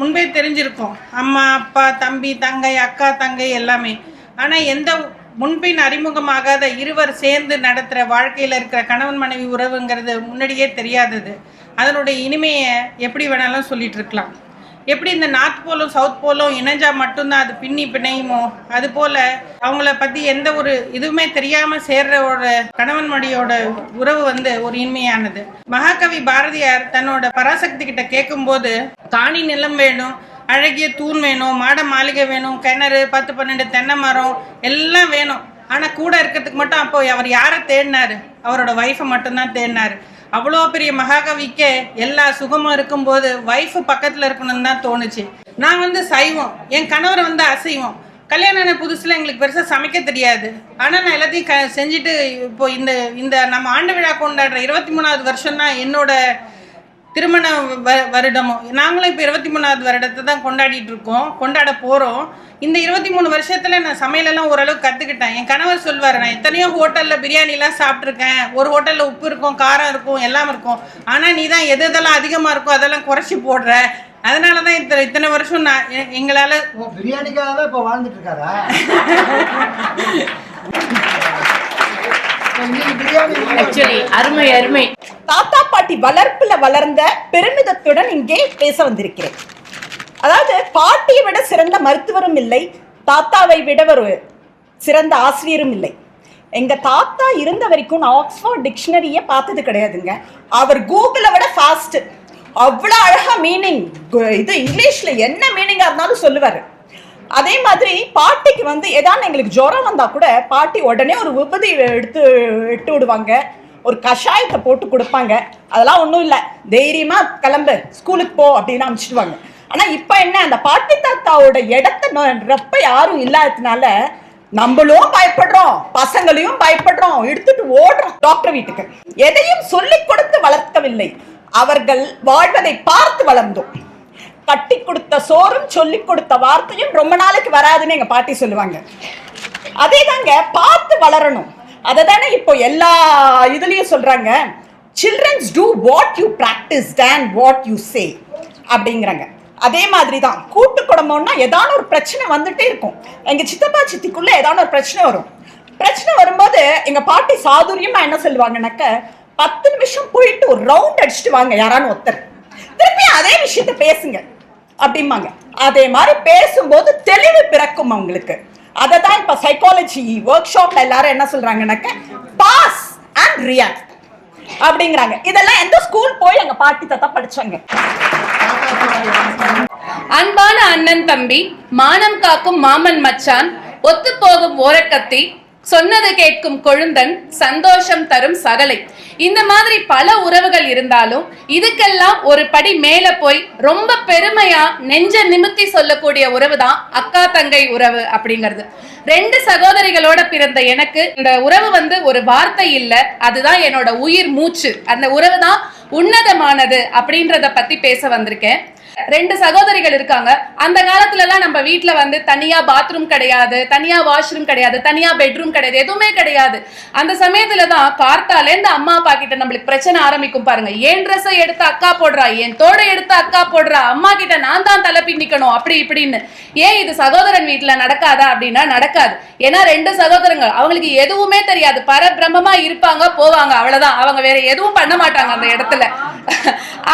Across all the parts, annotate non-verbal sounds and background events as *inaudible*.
முன்பே தெரிஞ்சிருக்கும். அம்மா அப்பா தம்பி தங்கை அக்கா தங்கை எல்லாமே. ஆனால் எந்த முன்பின் அறிமுகமாகாத இருவர் சேர்ந்து நடத்துகிற வாழ்க்கையில் இருக்கிற கணவன் மனைவி உறவுங்கிறது முன்னாடியே தெரியாதது. அதனுடைய இனிமையை எப்படி வேணாலும் சொல்லிட்டு இருக்கலாம். எப்படி இந்த நார்த் போலும் சவுத் போலும் இணைஞ்சா மட்டும்தான் அது பின்னி பிணையுமோ? அது போல அவங்கள பத்தி எந்த ஒரு இதுவுமே தெரியாம சேர்றவோட கணவன் மடியோட உறவு வந்து ஒரு இனிமையானது. மகாகவி பாரதியார் தன்னோட பராசக்தி கிட்ட கேட்கும்போது காணி நிலம் வேணும் அழகிய தூண் வேணும் மாட மாளிகை வேணும் கிணறு பத்து பன்னெண்டு தென்னை மரம் எல்லாம் வேணும். ஆனா கூட இருக்கிறதுக்கு மட்டும் அப்போ அவர் யாரை தேடினாரு? அவரோட ஒய்ஃபை மட்டும்தான் தேடினாரு. அவ்வளோ பெரிய மகாகவிக்கே எல்லா சுகமும் இருக்கும்போது ஒய்ஃபு பக்கத்தில் இருக்கணும்னு தான் தோணுச்சு. நான் வந்து சைவம். என் கணவர் வந்து அசைவம். கல்யாணம் ஆன புதுசில் எங்களுக்கு பெருசாக சமைக்க தெரியாது. ஆனால் நான் எல்லாத்தையும் க செஞ்சுட்டு இப்போ இந்த இந்த நம்ம ஆண்டு விழா கொண்டாடுற இருபத்தி மூணாவது வருஷம் தான் என்னோட திருமண வ வருடமும் நாங்களும் இப்போ இருபத்தி மூணாவது வருடத்தை தான் கொண்டாடிட்டு இருக்கோம் கொண்டாட போகிறோம் இந்த இருபத்தி மூணு வருஷத்தில் நான் சமையலெல்லாம் ஓரளவுக்கு கற்றுக்கிட்டேன் என் கணவர் சொல்வார் நான் எத்தனையோ ஹோட்டலில் பிரியாணிலாம் சாப்பிட்ருக்கேன் ஒரு ஹோட்டலில் உப்பு இருக்கும் காரம் இருக்கும் எல்லாம் இருக்கும். ஆனால் நீ தான் எது எதெல்லாம் அதிகமாக இருக்கோ அதெல்லாம் குறைச்சி போடுற. அதனால தான் இத்தனை இத்தனை வருஷம் நான் எங்களால் பிரியாணிக்காக தான் இப்போ வாழ்ந்துட்டு இருக்காரா? *laughs* அருமை அருமை. தாத்தா பாட்டி வளர்ப்புல வளர்ந்த பெருமிதத்துடன் இங்கே பேச வந்திருக்கிறேன். அதாவது பாட்டியை விட சிறந்த மருத்துவரும் இல்லை தாத்தாவை விட ஒரு சிறந்த ஆசிரியரும் இல்லை. எங்க தாத்தா இருந்த வரைக்கும் நான் ஆக்ஸ்ஃபோர்ட் டிக்ஷனரியை பார்த்தது கிடையாதுங்க. அவர் கூகுளை விட ஃபாஸ்ட் அவ்வளோ அழகா மீனிங் இது இங்கிலீஷ்ல என்ன மீனிங்கா இருந்தாலும் சொல்லுவாரு. அதே மாதிரி பாட்டிக்கு வந்து ஏதாவது எங்களுக்கு ஜுரம் வந்தா கூட பாட்டி உடனே ஒரு விபதி எடுத்து எடுத்து விடுவாங்க. ஒரு கஷாயத்தை போட்டு கொடுப்பாங்க. அதெல்லாம் ஒன்றும் இல்லை. தைரியமா கிளம்பு. ஸ்கூலுக்கு போ அப்படின்னு அனுப்பிச்சிடுவாங்க. ஆனா இப்போ என்ன? அந்த பாட்டி தாத்தாவோட இடத்த நிரப்ப யாரும் இல்லாததுனால நம்மளும் பயப்படுறோம். பசங்களையும் பயப்படுறோம். எடுத்துட்டு ஓடுறோம் டாக்டர் வீட்டுக்கு. எதையும் சொல்லிக் கொடுத்து வளர்க்கவில்லை. அவர்கள் வாழ்வதை பார்த்து வளர்ந்தோம். கட்டி கொடுத்த சோறும் சொல்லி கொடுத்த வார்த்தையும் ரொம்ப நாளைக்கு வராதுன்னு எங்க பாட்டி சொல்லுவாங்க. அதே தாங்க பார்த்து வளரணும். அதை தானே இப்போ எல்லா இதுலயும் சொல்றாங்க. Children's do what you practise and what you say அப்படிங்கிறாங்க. அதே மாதிரி தான் கூட்டு குடும்பம்னா ஏதான ஒரு பிரச்சனை வந்துட்டே இருக்கும். எங்க சித்தப்பா சித்திக்குள்ள ஏதான ஒரு பிரச்சனை வரும். பிரச்சனை வரும்போது எங்க பாட்டி சாதுரியமா என்ன சொல்லுவாங்கனாக்க பத்து நிமிஷம் போயிட்டு ஒரு ரவுண்ட் அடிச்சுட்டு வாங்க யாரானு ஒருத்தர். திருப்பி அதே விஷயத்த பேசுங்க. அப்படிம்பாங்க. அதே மாதிரி பேசும்போது தெளிவு பிறக்கும் அவங்களுக்கு. அதை தான் இப்போ சைக்காலஜி ஒர்க் ஷாப்ல எல்லாரும் என்ன சொல்றாங்கன்னாக்க பாஸ் அண்ட் ரியாக்ட் அப்படிங்கிறாங்க. இதெல்லாம் எந்த ஸ்கூல் போய் எங்க பாட்டி தாத்தா படிச்சாங்க? அன்பான அண்ணன் தம்பி மானம் காக்கும் மாமன் மச்சான் ஒத்து போகும் ஓரக்கத்தி சொன்னது கேட்கும் கொழுந்தன் சந்தோஷம் தரும் சகலை. இந்த மாதிரி பல உறவுகள் இருந்தாலும் இதுக்கெல்லாம் ஒரு படி மேல போய் ரொம்ப பெருமையா நெஞ்ச நிமித்தி சொல்லக்கூடிய உறவு தான் அக்கா தங்கை உறவு அப்படிங்கிறது. ரெண்டு சகோதரிகளோட பிறந்த எனக்கு இந்த உறவு வந்து ஒரு வார்த்தை இல்ல அதுதான் என்னோட உயிர் மூச்சு. அந்த உறவு தான் உன்னதமானது அப்படின்றத பத்தி பேச வந்திருக்கேன். ரெண்டு சகோதரிகள் இருக்காங்க. அந்த காலத்துல எல்லாம் நம்ம வீட்டுல வந்து தனியா பாத்ரூம் கிடையாது தனியா வாஷ்ரூம் கிடையாது தனியா பெட்ரூம் கிடையாது எதுவுமே கிடையாது. அந்த சமயத்துல தான் கார்த்தால இருந்து அம்மா அப்பா கிட்ட நம்மளுக்கு பிரச்சனை ஆரம்பிக்கும் பாருங்க. ஏன் ட்ரெஸ் எடுத்து அக்கா போடுறா? என் தோடை எடுத்து அக்கா போடுறா? அம்மா கிட்ட நான் தான் தலை பின்னிக்கணும் அப்படி இப்படின்னு. ஏன் இது சகோதரன் வீட்டுல நடக்காதா அப்படின்னா நடக்காது. ஏன்னா ரெண்டு சகோதரங்கள் அவங்களுக்கு எதுவுமே தெரியாது. பரபிரமமா இருப்பாங்க போவாங்க அவ்வளவுதான். அவங்க வேற எதுவும் பண்ண மாட்டாங்க அந்த இடத்துல.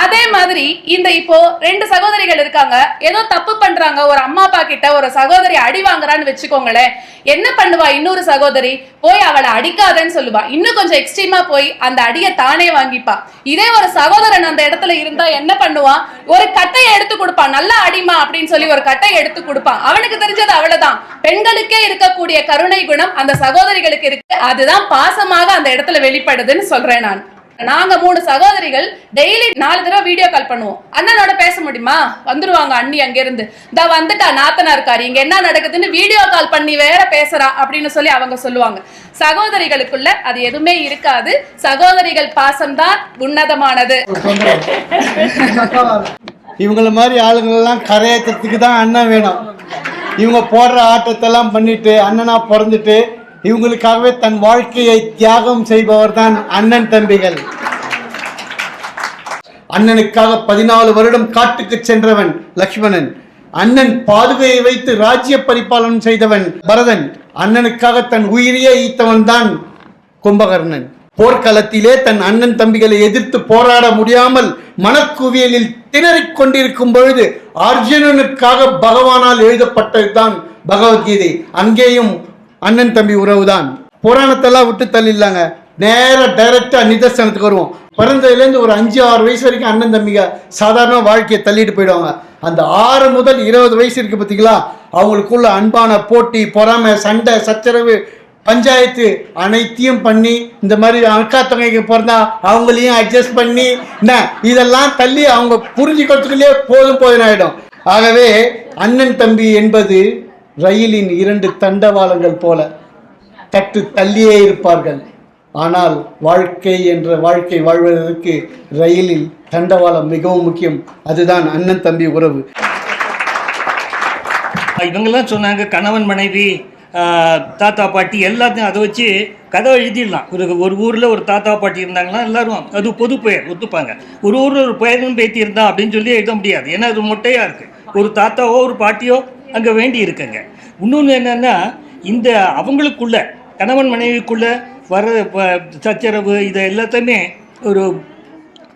அதே மாதிரி இந்த இப்போ ரெண்டு சகோதரிகள் இருக்காங்க. ஏதோ தப்பு பண்றாங்க. ஒரு அம்மா அப்பா கிட்ட ஒரு சகோதரி அடி வாங்குறான்னு வச்சுக்கோங்களேன். என்ன பண்ணுவா இன்னொரு சகோதரி? போய் அவளை அடிக்காதன்னு சொல்லுவா. இன்னும் கொஞ்சம் எக்ஸ்ட்ரீமா போய் அந்த அடியை தானே வாங்கிப்பா. இதே ஒரு சகோதரன் அந்த இடத்துல இருந்தா என்ன பண்ணுவான் ஒரு கட்டையை எடுத்து கொடுப்பான் நல்லா அடிமா அப்படின்னு சொல்லி ஒரு கட்டையை எடுத்து கொடுப்பான் அவனுக்கு தெரிஞ்சது அவ்வளவுதான். பெண்களுக்கே இருக்கக்கூடிய கருணை குணம் அந்த சகோதரிகளுக்கு இருக்கு. அதுதான் பாசமாக அந்த இடத்துல வெளிப்படுதுன்னு சொல்றேன் நான். நாங்க மூணு சகோதரிகள் டெய்லி நாலு தடவை வீடியோ கால் பண்ணுவோம். அண்ணனோட பேச முடியுமா? வந்துருவாங்க அண்ணி அங்க இருந்து இந்த வந்துட்டா நாத்தனா இருக்காரு. இங்க என்ன நடக்குதுன்னு வீடியோ கால் பண்ணி வேற பேசுறா அப்படின்னு சொல்லி அவங்க சொல்லுவாங்க. சகோதரிகளுக்குள்ள அது எதுவுமே இருக்காது. சகோதரிகள் பாசம்தான் உன்னதமானது. இவங்கள மாதிரி ஆளுங்களெல்லாம் கரையேற்றத்துக்கு தான் அண்ணன் வேணும். இவங்க போடுற ஆட்டத்தெல்லாம் பண்ணிட்டு அண்ணனா பிறந்துட்டு இவங்களுக்காகவே தன் வாழ்க்கையை தியாகம் செய்பவர் தான் அண்ணன் தம்பிகள். அண்ணனுக்காக பதினாலு வருடம் காட்டுக்கு சென்றவன் லக்ஷ்மணன். அண்ணன் பாதுகையை வைத்து ராஜ்ய பரிபாலனம் செய்தவன் பரதன். அண்ணனுக்காக தன் உயிரையே ஈத்தவன் தான் கும்பகர்ணன். போர்க்களத்திலே தன் அண்ணன் தம்பிகளை எதிர்த்து போராட முடியாமல் மனக்குவியலில் திணறிக் கொண்டிருக்கும் பொழுது அர்ஜுனனுக்காக பகவானால் எழுதப்பட்டதுதான் பகவத்கீதை. அங்கேயும் அண்ணன் தம்பி உறவுதான். புராணத்தெல்லாம் விட்டு தள்ளிடலாங்க. நேராக டைரக்டா நிதர்சனத்துக்கு வருவோம். பிறந்ததுலேருந்து ஒரு அஞ்சு ஆறு வயசு வரைக்கும் அண்ணன் தம்பிங்க சாதாரண வாழ்க்கையை தள்ளிட்டு போயிடுவாங்க. அந்த ஆறு முதல் இருபது வயசு இருக்கு பார்த்தீங்களா அவங்களுக்குள்ள அன்பான போட்டி பொறாமை சண்டை சச்சரவு பஞ்சாயத்து அனைத்தையும் பண்ணி இந்த மாதிரி அக்கா தங்கைக்கு பிறந்தா அவங்களையும் அட்ஜஸ்ட் பண்ணி என்ன இதெல்லாம் தள்ளி அவங்க புரிஞ்சுக்கிறதுக்குள்ளேயே போதும் போதும் ஆகிடும் ஆகவே அண்ணன் தம்பி என்பது ரயிலின் இரண்டு தண்டவாளங்கள் போல தட்டு தள்ளியே இருப்பார்கள். ஆனால் வாழ்க்கை என்ற வாழ்க்கை வாழ்வதற்கு ரயிலில் தண்டவாளம் மிகவும் முக்கியம். அதுதான் அண்ணன் தம்பி உறவு. இவங்கெல்லாம் சொன்னாங்க கணவன் மனைவி தாத்தா பாட்டி எல்லாத்தையும் அதை வச்சு கதை எழுதிடலாம். ஒரு ஒரு ஊரில் ஒரு தாத்தா பாட்டி இருந்தாங்கன்னா எல்லாரும் அது பொது பெயர் ஒத்துப்பாங்க. ஒரு ஊரில் ஒரு பெயரும் பேத்தி இருந்தா அப்படின்னு சொல்லி எழுத முடியாது. ஏன்னா அது மொட்டையாக இருக்குது ஒரு தாத்தாவோ ஒரு பாட்டியோ அங்கே வேண்டி இருக்குங்க இன்னொன்று என்னென்னா இந்த அவங்களுக்குள்ள கணவன் மனைவிக்குள்ள வர ப- சச்சரவு இதை எல்லாத்தையுமே ஒரு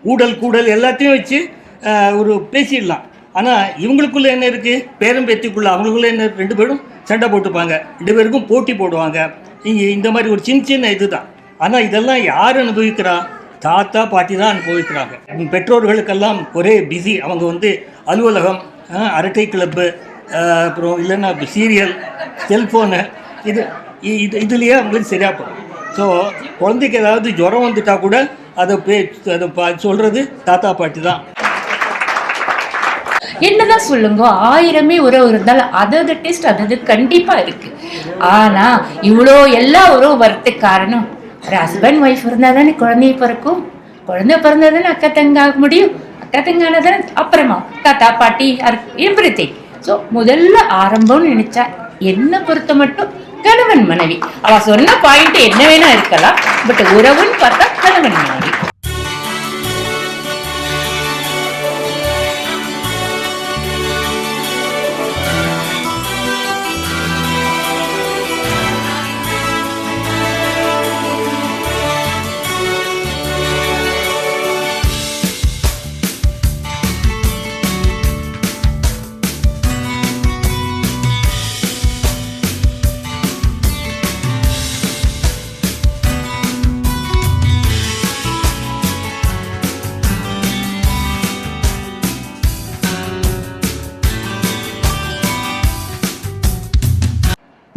ஊடல் கூடல் எல்லாத்தையும் வச்சு ஒரு பேசிடலாம். ஆனால் இவங்களுக்குள்ளே என்ன இருக்குது பேரம் பேத்திக்குள்ள அவங்களுக்குள்ள என்ன ரெண்டு பேரும் சண்டை போட்டுப்பாங்க. ரெண்டு பேருக்கும் போட்டி போடுவாங்க. இங்கே இந்த மாதிரி ஒரு சின்ன சின்ன இதுதான். ஆனால் இதெல்லாம் யார் அனுபவிக்கிறா? தாத்தா பாட்டி தான் அனுபவிக்கிறாங்க. பெற்றோர்களுக்கெல்லாம் ஒரே பிஸி. அவங்க வந்து அலுவலகம் அரட்டை கிளப்பு அப்புறம் இல்லைன்னா சீரியல் செல்ஃபோனு இது இ- இது இதுலேயே அவங்களுக்கு சரியாக போகும். ஸோ குழந்தைக்கு ஏதாவது ஜுரம் வந்துட்டா கூட அதை பே அதை சொல்கிறது தாத்தா பாட்டி தான். என்னதான் சொல்லுங்க ஆயிரமே உறவு இருந்தாலும் அதது டேஸ்ட் அதது கண்டிப்பா இருக்கு. ஆனா இவ்வளோ எல்லா உறவு வரத்துக்கு காரணம் ஒரு ஹஸ்பண்ட் ஒய்ஃப் இருந்தா தானே குழந்தைய பிறக்கும். குழந்தை பிறந்தா தானே அக்கா தங்க ஆக முடியும். அக்கா தங்கான தானே அப்புறமா தாத்தா பாட்டி எவ்ரி திங் ஸோ முதல்ல ஆரம்பம்னு நினைச்சா என்ன பொறுத்த மட்டும் கணவன் மனைவி. அவ சொன்ன பாயிண்ட் என்ன வேணா இருக்கலாம் பட் உறவுன்னு பார்த்தா கணவன் மனைவி.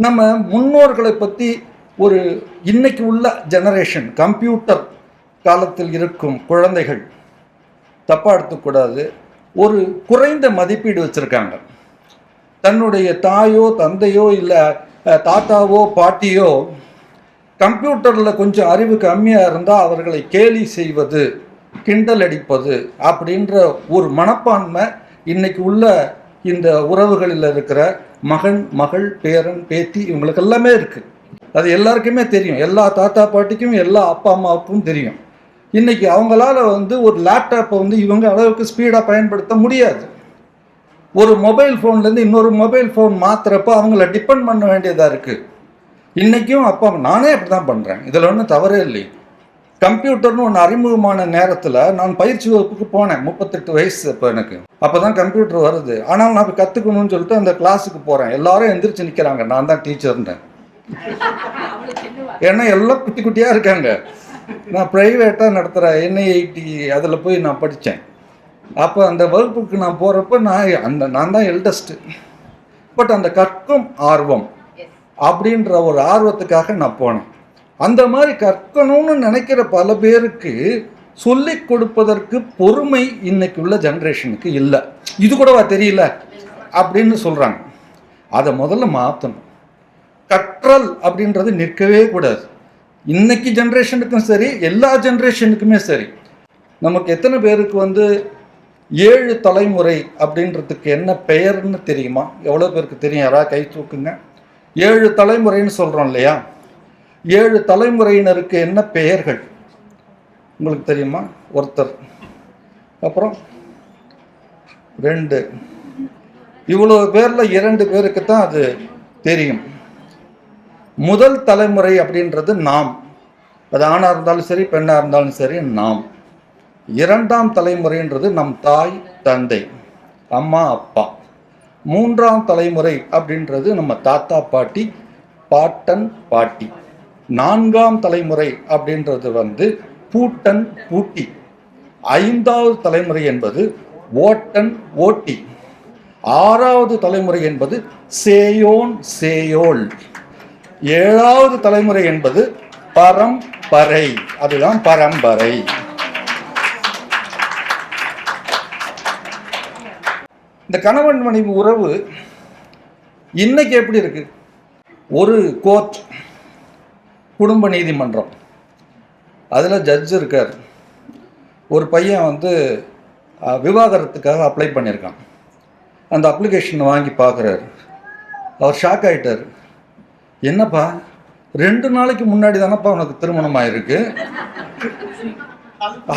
நம்ம முன்னோர்களை பற்றி ஒரு இன்னைக்கு உள்ள ஜெனரேஷன் கம்ப்யூட்டர் காலத்தில் இருக்கும் குழந்தைகள் தப்பாக எடுத்துக்கூடாது ஒரு குறைந்த மதிப்பீடு வச்சுருக்காங்க. தன்னுடைய தாயோ தந்தையோ இல்லை தாத்தாவோ பாட்டியோ கம்ப்யூட்டரில் கொஞ்சம் அறிவு கம்மியாக இருந்தால் அவர்களை கேலி செய்வது கிண்டல் அடிப்பது அப்படின்ற ஒரு மனப்பான்மை இன்றைக்கி உள்ள இந்த உறவுகளில் இருக்கிற மகன் மகள் பேரன் பேத்தி இவங்களுக்கு எல்லாமே இருக்குது அது எல்லாருக்குமே தெரியும். எல்லா தாத்தா பாட்டிக்கும் எல்லா அப்பா அம்மாவுக்கும் தெரியும். இன்றைக்கி அவங்களால வந்து ஒரு லேப்டாப்பை வந்து இவங்க அளவுக்கு ஸ்பீடாக பயன்படுத்த முடியாது. ஒரு மொபைல் ஃபோன்லேருந்து இன்னொரு மொபைல் ஃபோன் மாத்துறப்ப அவங்கள டிபெண்ட் பண்ண வேண்டியதாக இருக்குது இன்றைக்கும் அப்பா நானே அப்படி தான் பண்ணுறேன் இதில் ஒன்றும் தவறே இல்லை கம்ப்யூட்டர்னு ஒன்று அறிமுகமான நேரத்தில் நான் பயிற்சி வகுப்புக்கு போனேன். முப்பத்தெட்டு வயசு அப்போ எனக்கு. அப்போ தான் கம்ப்யூட்டர் வருது. ஆனால் நான் இப்போ கற்றுக்கணும்னு சொல்லிட்டு அந்த கிளாஸுக்கு போகிறேன் எல்லாரும் எந்திரிச்சு நிற்கிறாங்க நான் தான் டீச்சர்ன்றேன். ஏன்னா எல்லாம் குட்டி குட்டியாக இருக்காங்க. நான் ப்ரைவேட்டாக நடத்துகிற என்ஐஐடி அதில் போய் நான் படித்தேன் அப்போ அந்த வகுப்புக்கு நான் போகிறப்ப நான் அந்த நான் தான் எல்டஸ்ட்டு பட் அந்த கற்கும் ஆர்வம் அப்படின்ற ஒரு ஆர்வத்துக்காக நான் போனேன். அந்த மாதிரி கற்கணும்னு நினைக்கிற பல பேருக்கு சொல்லி கொடுப்பதற்கு பொறுமை இன்னைக்கு உள்ள ஜென்ரேஷனுக்கு இல்லை. இது கூடவா தெரியல? அப்படின்னு சொல்கிறாங்க அதை முதல்ல மாற்றணும் கற்றல் அப்படின்றது நிற்கவே கூடாது. இன்னைக்கு ஜென்ரேஷனுக்கும் சரி எல்லா ஜென்ரேஷனுக்குமே சரி. நமக்கு எத்தனை பேருக்கு வந்து ஏழு தலைமுறை அப்படின்றதுக்கு என்ன பெயர்னு தெரியுமா? எவ்வளோ பேருக்கு தெரியும்? யாராவது கை தூக்குங்க. ஏழு தலைமுறைன்னு சொல்கிறோம் இல்லையா? ஏழு தலைமுறையினருக்கு என்ன பெயர்கள்? உங்களுக்கு தெரியுமா? ஒருத்தர். அப்புறம் ரெண்டு. இவ்வளோ பேரில் இரண்டு பேருக்கு தான் அது தெரியும். முதல் தலைமுறை அப்படின்றது நாம். அது ஆணாக இருந்தாலும் சரி பெண்ணாக இருந்தாலும் சரி நாம். இரண்டாம் தலைமுறைன்றது நம் தாய் தந்தை அம்மா அப்பா. மூன்றாம் தலைமுறை அப்படின்றது நம்ம தாத்தா பாட்டி பாட்டன் பாட்டி. நான்காம் தலைமுறை அப்படின்றது வந்து பூட்டன் பூட்டி. ஐந்தாவது தலைமுறை என்பது ஓட்டன் ஓட்டி. ஆறாவது தலைமுறை என்பது சேயோன் சேயோல். ஏழாவது தலைமுறை என்பது பரம்பரை. அதுதான் பரம்பரை. இந்த கணவன் மனைவி உறவு இன்னைக்கு எப்படி இருக்கு? ஒரு கோர்ட். குடும்ப நீதிமன்றம். அதில் ஜட்ஜ் இருக்கார். ஒரு பையன் வந்து விவாகரத்துக்காக அப்ளை பண்ணியிருக்கான். அந்த அப்ளிகேஷனை வாங்கி பார்க்குறாரு அவர் ஷாக் ஆயிட்டார். என்னப்பா ரெண்டு நாளைக்கு முன்னாடி தானப்பா உனக்கு திருமணம் ஆயிருக்கு?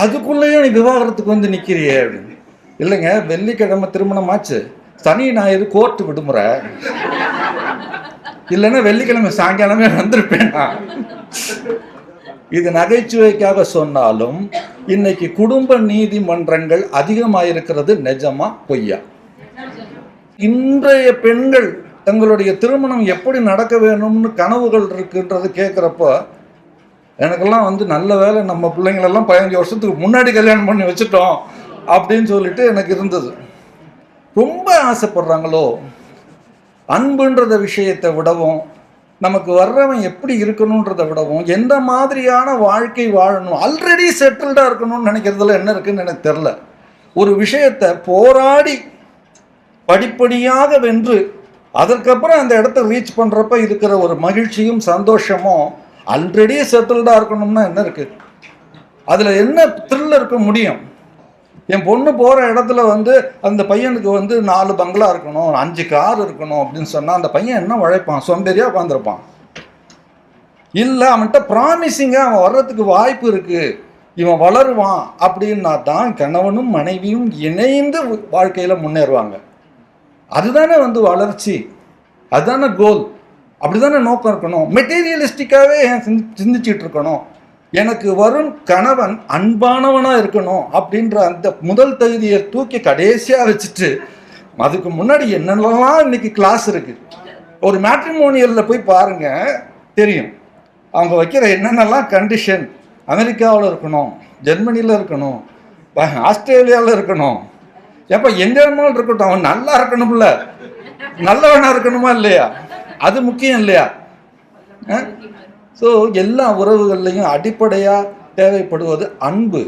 அதுக்குள்ளேயும் நீ விவாகரத்துக்கு வந்து நிற்கிறியே அப்படின்னு. இல்லைங்க வெள்ளிக்கிழமை திருமணம் ஆச்சு. சனி ஞாயிறு கோர்ட்டு விடுமுறை. இல்லைன்னா வெள்ளிக்கிழமை சாயங்காலமே வந்திருப்பேன் நான். இது நகைச்சுவைக்காக சொன்னாலும் இன்னைக்கு குடும்ப நீதிமன்றங்கள் அதிகமாயிருக்கிறது நிஜமா பொய்யா? இன்றைய பெண்கள் தங்களுடைய திருமணம் எப்படி நடக்க வேணும்னு கனவுகள் இருக்குன்றது கேட்குறப்போ எனக்கெல்லாம் வந்து நல்ல வேளை நம்ம பிள்ளைங்களெல்லாம் பதினஞ்சு வருஷத்துக்கு முன்னாடி கல்யாணம் பண்ணி வச்சுட்டோம் அப்படின்னு சொல்லிட்டு எனக்கு இருந்தது. ரொம்ப ஆசைப்படுறாங்களோ? அன்புன்றத விஷயத்தை விடவும் நமக்கு வர்றவன் எப்படி இருக்கணுன்றதை விடவும் எந்த மாதிரியான வாழ்க்கை வாழணும் ஆல்ரெடி செட்டில்டாக இருக்கணும்னு நினைக்கிறதுல என்ன இருக்குன்னு எனக்கு தெரில ஒரு விஷயத்தை போராடி படிப்படியாக வென்று அதற்கப்புறம் அந்த இடத்த ரீச் பண்ணுறப்ப இருக்கிற ஒரு மகிழ்ச்சியும் சந்தோஷமும் ஆல்ரெடி செட்டில்டாக இருக்கணும்னா என்ன இருக்குது அதில் என்ன த்ரில் இருக்க முடியும்? என் பொண்ணு போகிற இடத்துல வந்து அந்த பையனுக்கு வந்து நாலு பங்களா இருக்கணும் அஞ்சு கார் இருக்கணும் அப்படின்னு சொன்னால் அந்த பையன் என்ன உழைப்பான்? சோம்பேறியாக உட்காந்துருப்பான் இல்லை அவன்கிட்ட ப்ராமிசிங்காக அவன் வர்றதுக்கு வாய்ப்பு இருக்குது இவன் வளருவான் அப்படின்னா தான் கணவனும் மனைவியும் இணைந்து வாழ்க்கையில் முன்னேறுவாங்க. அதுதானே வந்து வளர்ச்சி. அதுதானே கோல் அப்படிதானே நோக்கம் இருக்கணும். மெட்டீரியலிஸ்டிக்காகவே சிந்திச்சுட்டு இருக்கணும். எனக்கு வரும் கணவன் அன்பானவனாக இருக்கணும் அப்படின்ற அந்த முதல் தகுதியை தூக்கி கடைசியாக வச்சுட்டு அதுக்கு முன்னாடி என்னென்னலாம் இன்னைக்கு கிளாஸ் இருக்குது ஒரு மேட்ரிமோனியலில் போய் பாருங்கள் தெரியும். அவங்க வைக்கிற என்னென்னலாம் கண்டிஷன் அமெரிக்காவில் இருக்கணும் ஜெர்மனியில் இருக்கணும் ஆஸ்திரேலியாவில் இருக்கணும். எப்போ எங்கே வேணாலும் இருக்கட்டும் அவன் நல்லா இருக்கணும்ல. நல்லவனாக இருக்கணுமா இல்லையா? அது முக்கியம் இல்லையா? ஸோ எல்லா உறவுகள்லையும் அடிப்படையாக தேவைப்படுவது அன்பு.